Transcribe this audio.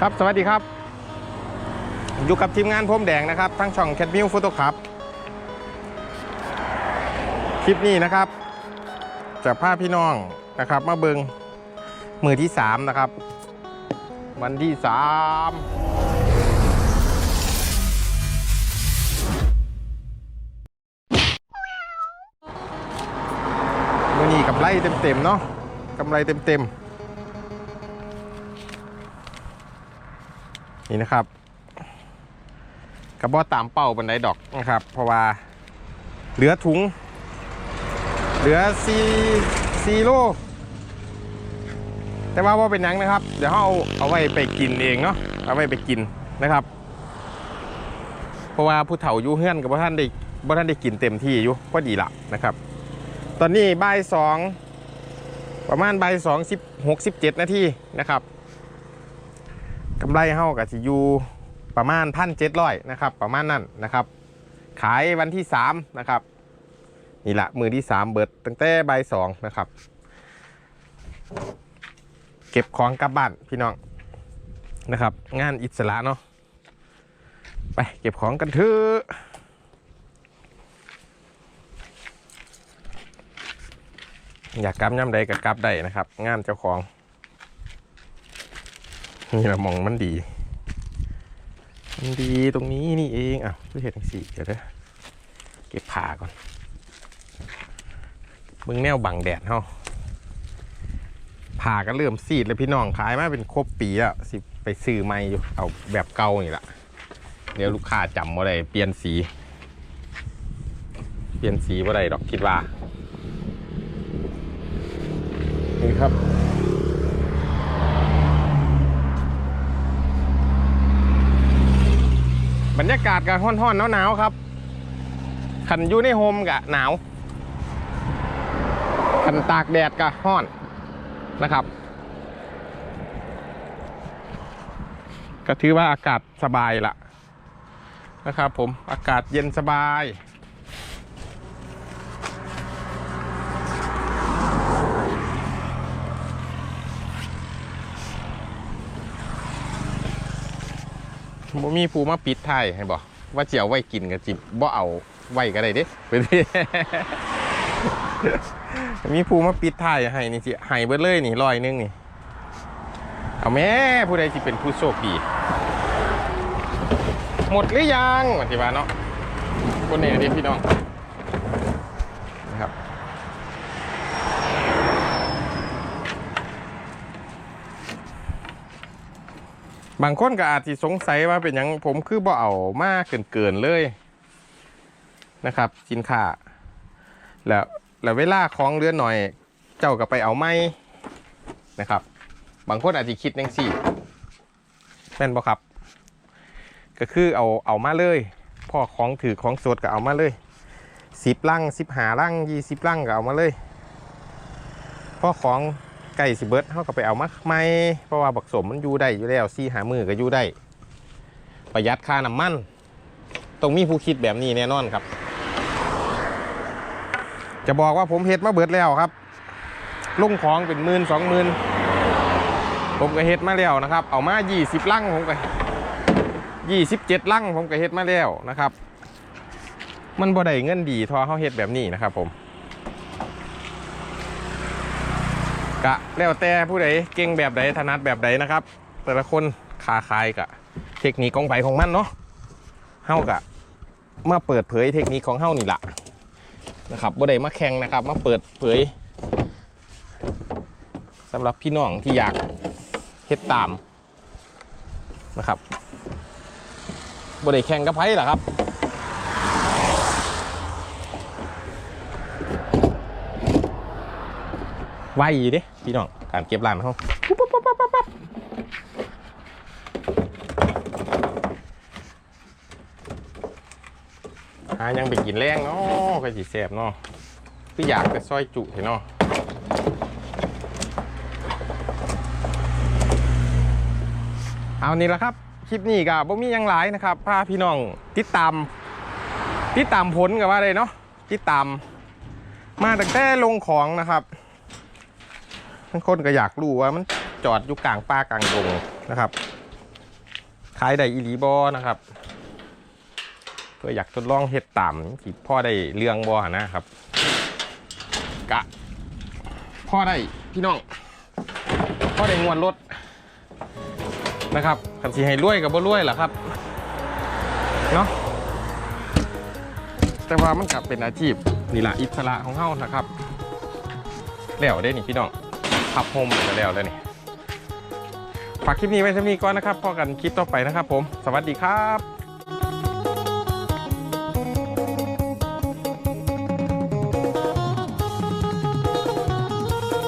ครับสวัสดีครับ อยู่กับทีมงานพรมแดงนะครับ ทั้งช่องแคทมิวโฟโต้ครับคลิปนี้นะครับจะพาพพี่น้องนะครับมาเบิงมือที่ 3 นะครับ วันที่3มือนี้กับไล่เต็มๆเนาะกำไรเต็ม นี่นะครับกระบอกตามเป้าบันไดดอกนะครับ เพราะว่าเหลือถุง เหลือซีซีโลแต่ว่าว่าเป็นหยังนะครับ เดี๋ยวเขาเอาเอาไว้ไปกินเองเนาะเอาไว้ไปกินนะครับ เพราะว่าผู้เฒ่าอยู่เฮือนกับพ่ท่านได้พ่ท่านได้กินเต็มที่อยู่พอดีละนะครับ ตอนนี้บ่ายสองประมาณบ่ายสองสิบหกสิบเจ็ดนาทีนะครับ กำไรเฮากับสิอยู่ประมาณพันเจ็ดร้อยนะครับ ประมาณนั้นนะครับ ขายวันที่สามนะครับนี่ละมือที่สามเบิดตั้งแต่บ่ายสองนะครับ เก็บของกลับบ้านพี่น้องนะครับ งานอิสระเนาะไปเก็บของกันเถอะอยากกลับย่ำใดก็กลับได้นะครับ งานเจ้าของ นี่ละมองมันดี มันดีตรงนี้นี่เองอะไม่เห็นสีเดี๋ยวเด้อเก็บผ่าก่อนมึงแนวบังแดดเฮาผ่าก็เริ่มซีดเลยพี่น้องขายมาเป็นครบปีแล้วสิไปซื้อใหม่อยู่เอาแบบเก่านี่ละเดี๋ยวลูกค้าจำว่าได้เปลี่ยนสี เปลี่ยนสีว่าได้ดอกคิดว่านี่ครับ บรรยากาศก็ห้อนๆหนาวๆครับขันอยู่ในโฮมกะหนาวขันตากแดดก็ห้อนนะครับ ก็ถือว่าอากาศสบายละนะครับผมอากาศเย็นสบาย บ่มีผู้มาปิดไทายให้บอกว่าเจียวไว้กินกับจิบบ่เอาไว้ก็ได้เด้ไปดิมีผู้มาปิดไทายให้นี่สิให้เบิดเลยนี่ร้อยนึงนี่เอาแม่ผู้ใดสิเป็นผู้โชคดี หมดหรือยังวันที่ว่าเนาะคนนี้เดีพี่น้องนะครับ บางคนก็อาจจะสงสัยว่าเป็นหยังผมคือบ่เอามากเกินเกินๆเลยนะครับสินค้าแล้วแล้วเวลาของเรือหน่อย เจ้าก็ไปเอาไม่นะครับ บางคนอาจจะคิดยังสี่แม่นบ่ครับ ก็คือเอาเอามาเลยพ่อของถือของสดก็เอามาเลยสิบลังสิบหาลังยี่สิบลังก็เอามาเลยพ่อของ ไก่สิเบิร์ดเขาก็ไปเอามาไม่ เพราะว่าบักสมมันอยู่ได้อยู่แล้วซี่หามือก็อยู่ได้ ประหยัดค่าน้ำมันต้องมีผู้คิดแบบนี้แน่นอนครับ จะบอกว่าผมเฮ็ดมาเบิดแล้วครับลงของเป็นหมื่นสองหมื่นผมก็เฮ็ดมาแล้วนะครับ เอามายี่สิบลังผมก็ยี่สิบเจ็ดลังผมก็เฮ็ดมาแล้วนะครับ มันบ่ได้เงินดีทอเขาเฮ็ดแบบนี้นะครับผม กะแล้วแต่ผู้ใดเก่งแบบใดถนัดแบบใดนะครับ แต่ละคนขาขายกะ เทคนิคของไผของมันเนาะเฮากะ มาเปิดเผยเทคนิคของเฮานี่แหละนะครับบ่ได้มาแข่งนะครับ มาเปิดเผยสำหรับพี่น้องที่อยากเฮ็ดตามนะครับบ่ได้แข่งกับไผหรอครับ ไวอยู่เด้พี่น้องการเก็บร้านเขาหายังไปกินแรงเนาะก็สิแสบเนาะคืออยากไปซอยจุเห็นเนาะเอานี่ละครับ คลิปนี้ก็บ่มียังหลายนะครับพาพี่น้องติดตาม ติดตามผลกับว่าเลยเนาะติดตามมาตั้งแต่ลงของนะครับ คนก็อยากรู้ว่ามันจอดอยู่กลางป่ากลางดงนะครับขายได้อีลีบอนะครับ เพื่ออยากทดลองเฮ็ดตามที่พ่อได้เรื่องบอนะครับ กะ พ่อได้พี่น้อง พ่อได้งวนรถนะครับคันสีให้รวยกับบ่รวยล่ะครับเนาะแต่ว่ามันกลับเป็นอาชีพนี่แหละอิสระของเฮานะครับแล้วได้นี่พี่น้อง ขับโฮมไปแล้วได้นี่ฝากคลิปนี้ไว้ที่นี้ก่อนนะครับพอกันคลิปต่อไปนะครับผม สวัสดีครับ